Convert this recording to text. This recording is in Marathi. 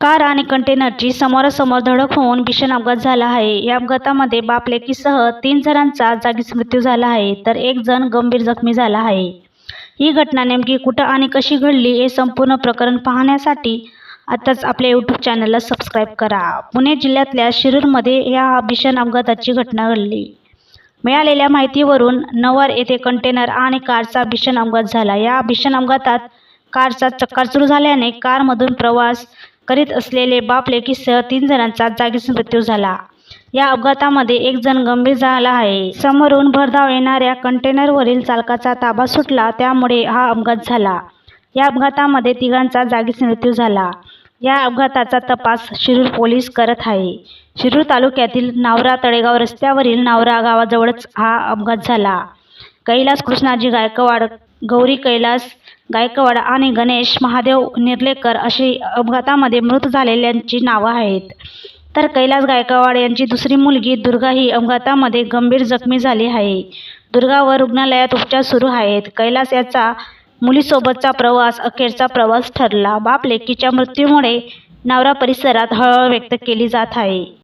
कार आणि कंटेनरची समोरासमोर धडक होऊन भीषण अपघात झाला आहे? या अपघातामध्ये बापलेकीसह तीन जणांचा जागीच मृत्यू झाला आहे तर एक जण गंभीर जखमी झाला आहे. ही घटना नेमकी कुठं आणि कशी घडली हे संपूर्ण प्रकरण पाहण्यासाठी आताच आपल्या यूट्यूब चॅनलला सबस्क्राईब करा. पुणे जिल्ह्यातल्या शिरूरमध्ये या भीषण अपघाताची घटना घडली. मिळालेल्या माहितीवरून नवर येथे कंटेनर आणि कारचा भीषण अपघात झाला. या भीषण अपघातात कारचा चक्काचूर झाल्याने कारमधून प्रवास करीत असलेले बाप लेकीसह तीन जणांचा जागीच मृत्यू झाला. या अपघातामध्ये एक जण गंभीर झाला आहे. समोरून भरधाव येणाऱ्या कंटेनरवरील चालकाचा ताबा सुटला त्यामुळे हा अपघात झाला. या अपघातामध्ये तिघांचा जागीच मृत्यू झाला. या अपघाताचा तपास शिरूर पोलीस करत आहे. शिरूर तालुक्यातील नावरा तळेगाव रस्त्यावरील नावरा गावाजवळच हा अपघात झाला. कैलास कृष्णाजी गायकवाड गौरी कैलास गायकवाड आणि गणेश महादेव निर्लेकर अशी अपघातामध्ये मृत झालेल्यांची नावं आहेत. तर कैलास गायकवाड यांची दुसरी मुलगी दुर्गा ही अपघातामध्ये गंभीर जखमी झाली आहे. दुर्गावर रुग्णालयात उपचार सुरू आहेत. कैलास याचा मुलीसोबतचा प्रवास अखेरचा प्रवास ठरला. बाप लेकीच्या मृत्यूमुळे नावरा परिसरात हळहळ व्यक्त केली जात आहे.